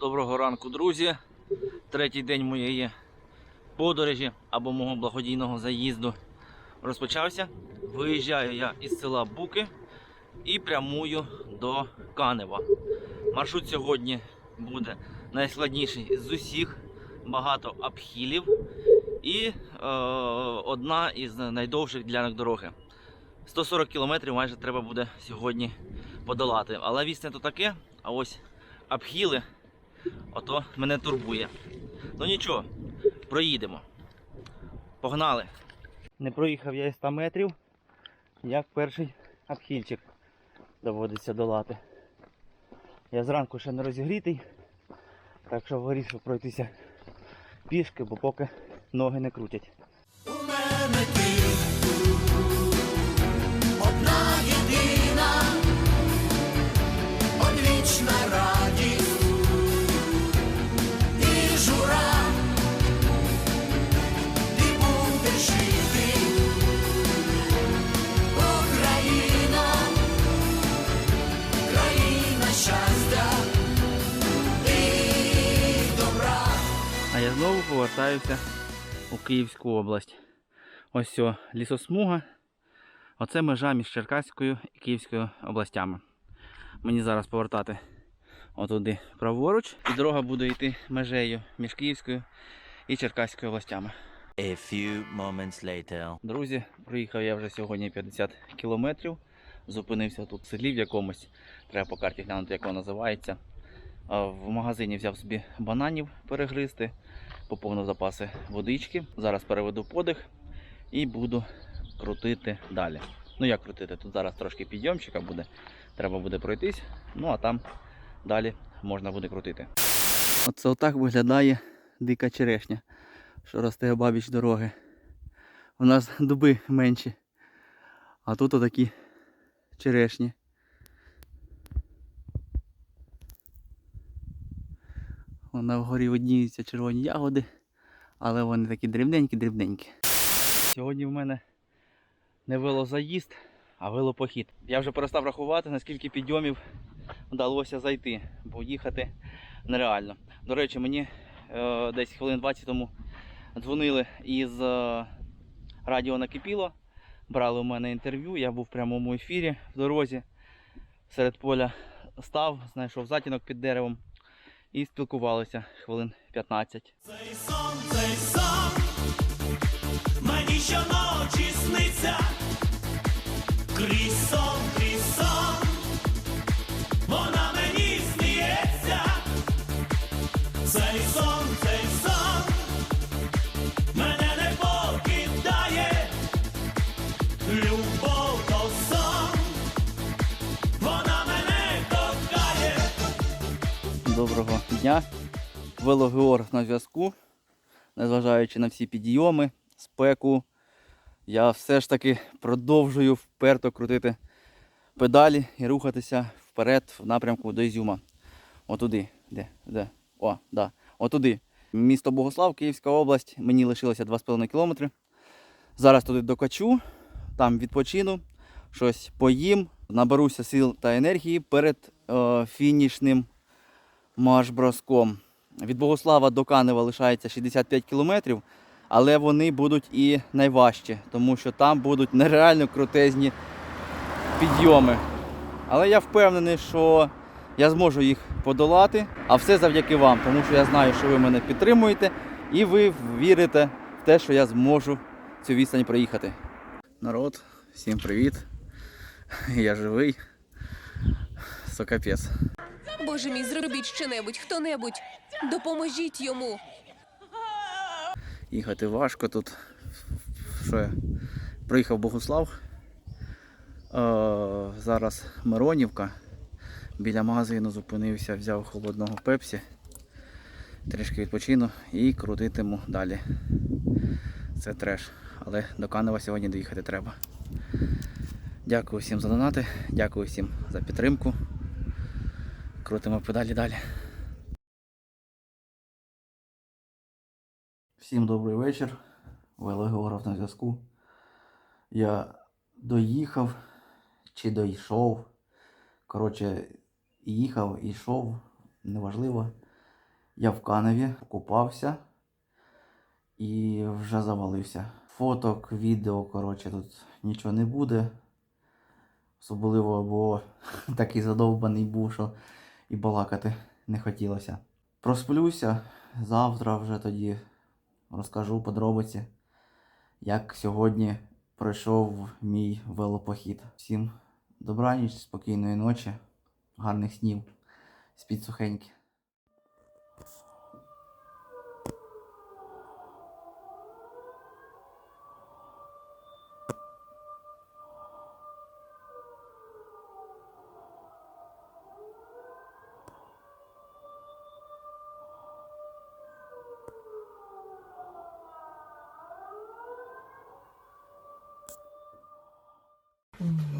Доброго ранку, друзі. Третій день моєї подорожі або мого благодійного заїзду розпочався. Виїжджаю я із села Буки і прямую до Канева. Маршрут сьогодні буде найскладніший з усіх, багато обхилів і е, одна із найдовших ділянок дороги. 140 кілометрів майже треба буде сьогодні подолати. Але відстань то таке, а ось обхили, ото мене турбує. Ну нічого, проїдемо. Погнали. Не проїхав я і 100 метрів, як перший обхильчик доводиться долати. Я зранку ще не розігрітий, так що вирішив пройтися пішки, бо поки ноги не крутять. У мене повертаюся у Київську область. Ось ця лісосмуга. Оце межа між Черкаською і Київською областями. Мені зараз повертати отуди праворуч. І дорога буде йти межею між Київською і Черкаською областями. A few moments later. Друзі, проїхав я вже сьогодні 50 кілометрів. Зупинився тут в селі в якомусь. Треба по карті глянути, як воно називається. В магазині взяв собі бананів перегризти, поповнив запаси водички. Зараз переведу подих і буду крутити далі. Ну як крутити? Тут зараз трошки підйомчика буде. Треба буде пройтись. Ну а там далі можна буде крутити. Оце отак виглядає дика черешня, що росте обабіч дороги. У нас дуби менші. А тут отакі черешні. Вона вгорі видніються червоні ягоди, але вони такі дрібненькі-дрібненькі. Сьогодні в мене не велозаїзд, а велопохід. Я вже перестав рахувати, наскільки підйомів вдалося зайти, бо їхати нереально. До речі, мені е, десь хвилин 20 тому дзвонили із е, радіо накипіло. Брали у мене інтерв'ю, я був в прямому ефірі в дорозі. Серед поля став, знайшов затінок під деревом і спілкувалися хвилин 15. Цей сон, цей сон, мені щоночі сниться, крізь сон, крізь сон, вона мені сміється, цей сон, Доброго дня. Велогеор на зв'язку. Незважаючи на всі підйоми, спеку, я все ж таки продовжую вперто крутити педалі і рухатися вперед в напрямку до Ізюма. Отуди. Де? Де? О, да. Отуди. Місто Богослав, Київська область. Мені лишилося 2,5 кілометри. Зараз туди докачу, там відпочину, щось поїм, наберуся сил та енергії перед е, фінішним марш-броском. Від Богослава до Канева лишається 65 кілометрів, але вони будуть і найважчі, тому що там будуть нереально крутезні підйоми. Але я впевнений, що я зможу їх подолати, а все завдяки вам, тому що я знаю, що ви мене підтримуєте і ви вірите в те, що я зможу цю відстань проїхати. Народ, всім привіт! Я живий. Сокапець. Боже мій, зробіть щонебудь, хто-небудь. Допоможіть йому. Їхати важко тут. Що я? Приїхав Богуслав. Е, зараз Миронівка. Біля магазину зупинився, взяв холодного пепсі. Трішки відпочину і крутитиму далі. Це треш. Але до Канева сьогодні доїхати треба. Дякую всім за донати, дякую всім за підтримку. Крутимо педалі далі. Всім добрий вечір. Велогеограф на зв'язку. Я доїхав чи дійшов. Коротше, їхав йшов, неважливо. Я в Каневі купався і вже завалився. Фоток, відео, коротше, тут нічого не буде. Особливо, бо такий задовбаний був, що і балакати не хотілося. Просплюся, завтра вже тоді розкажу подробиці, як сьогодні пройшов мій велопохід. Всім добраніч, спокійної ночі, гарних снів, спіть сухенькі.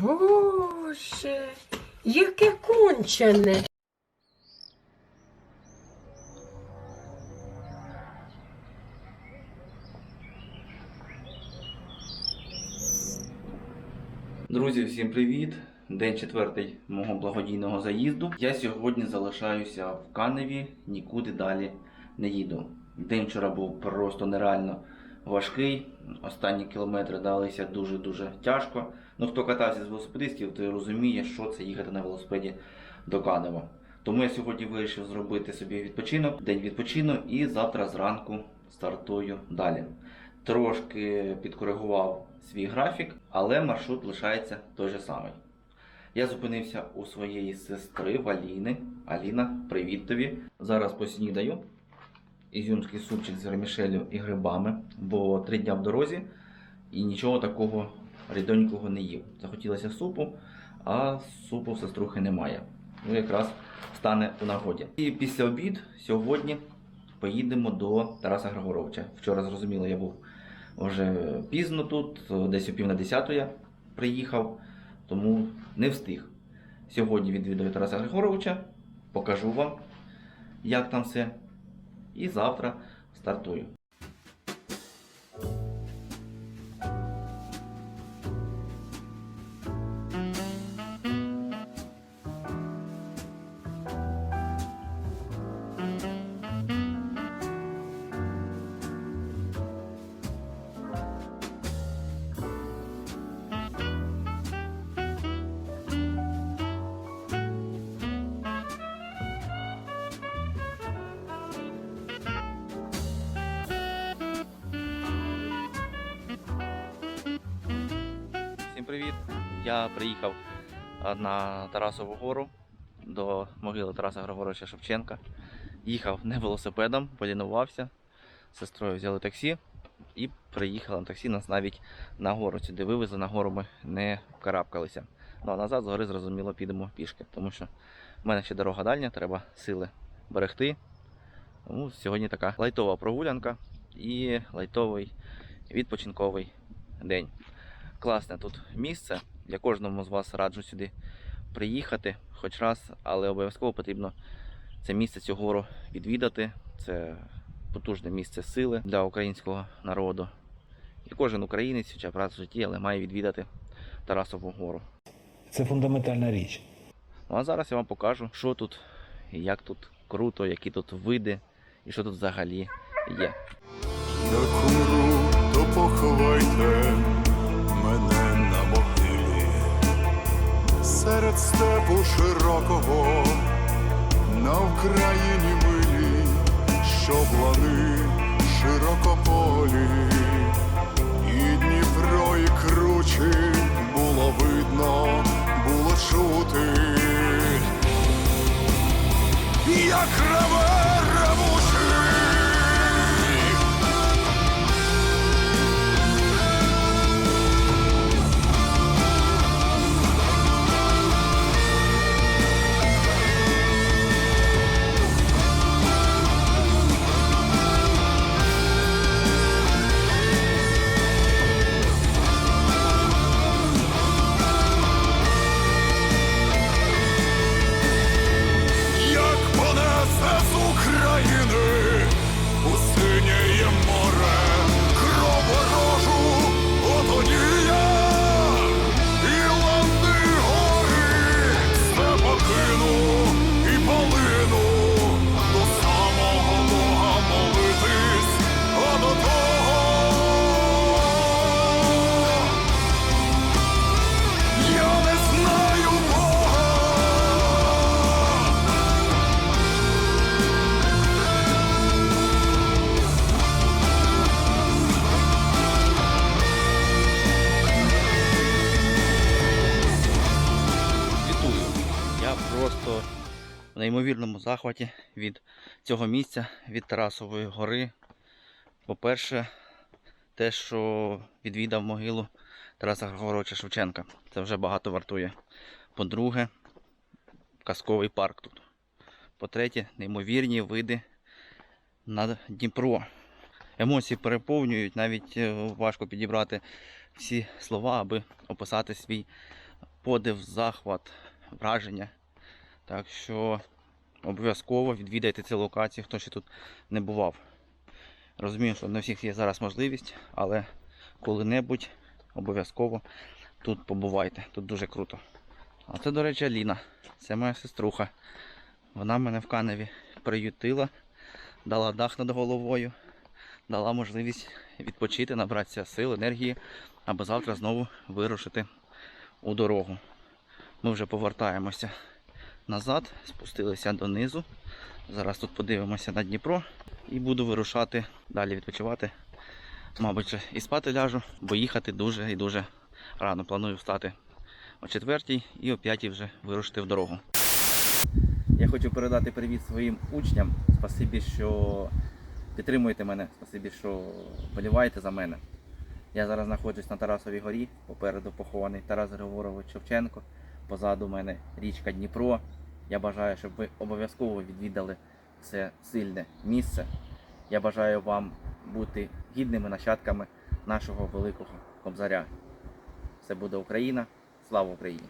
Боже, яке кончене. Друзі, всім привіт! День четвертий мого благодійного заїзду. Я сьогодні залишаюся в Каневі, нікуди далі не їду. День вчора був просто нереально важкий. Останні кілометри далися дуже-дуже тяжко. Ну хто катався з велосипедистів, той розуміє, що це їхати на велосипеді до Канева. Тому я сьогодні вирішив зробити собі відпочинок, день відпочину і завтра зранку стартую далі. Трошки підкоригував свій графік, але маршрут лишається той же самий. Я зупинився у своєї сестри Валіни. Аліна, привіт тобі. Зараз поснідаю. Ізюмський супчик з вермішелю і грибами, бо три дня в дорозі і нічого такого рідонького не їв. Захотілося супу, а супу в сеструхи немає. Ну, якраз стане у нагоді. І після обід сьогодні поїдемо до Тараса Григоровича. Вчора зрозуміло, я був вже пізно тут, десь о пів на десяту я приїхав, тому не встиг. Сьогодні відвідую Тараса Григоровича, покажу вам, як там все. І завтра стартую. Я приїхав на Тарасову гору до могили Тараса Григоровича Шевченка. Їхав не велосипедом, полінувався. З сестрою взяли таксі і приїхали на таксі. Нас навіть на гору сюди вивезли. На гору ми не карабкалися. Ну а назад з гори зрозуміло підемо пішки, тому що в мене ще дорога дальня, треба сили берегти. Тому сьогодні така лайтова прогулянка і лайтовий відпочинковий день класне тут місце. Я кожному з вас раджу сюди приїхати хоч раз, але обов'язково потрібно це місце цю гору відвідати. Це потужне місце сили для українського народу. І кожен українець, хоча б раз в житті, але має відвідати Тарасову гору. Це фундаментальна річ. Ну а зараз я вам покажу, що тут, і як тут круто, які тут види, і що тут взагалі є. Як умру, то поховайте серед степу широкого. На Вкраїні милі, що плани широкополі, і Дніпро, і кручі було видно, було чути, як реве неймовірному захваті від цього місця, від Тарасової гори. По-перше, те, що відвідав могилу Тараса Григоровича Шевченка. Це вже багато вартує. По-друге, казковий парк тут. По-третє, неймовірні види на Дніпро. Емоції переповнюють, навіть е, важко підібрати всі слова, аби описати свій подив, захват, враження. Так що обов'язково відвідайте цю локацію, хто ще тут не бував. Розумію, що не всіх є зараз можливість, але коли-небудь обов'язково тут побувайте. Тут дуже круто. А це, до речі, Аліна. Це моя сеструха. Вона мене в Каневі приютила, дала дах над головою, дала можливість відпочити, набратися сил, енергії, аби завтра знову вирушити у дорогу. Ми вже повертаємося назад, спустилися донизу. Зараз тут подивимося на Дніпро і буду вирушати далі відпочивати. Мабуть, і спати ляжу, бо їхати дуже і дуже рано. Планую встати о четвертій і о п'ятій вже вирушити в дорогу. Я хочу передати привіт своїм учням. Спасибі, що підтримуєте мене. Спасибі, що вболіваєте за мене. Я зараз знаходжусь на Тарасовій горі. Попереду похований Тарас Григорович Шевченко. Позаду мене річка Дніпро. Я бажаю, щоб ви обов'язково відвідали це сильне місце. Я бажаю вам бути гідними нащадками нашого великого кобзаря. Це буде Україна. Слава Україні!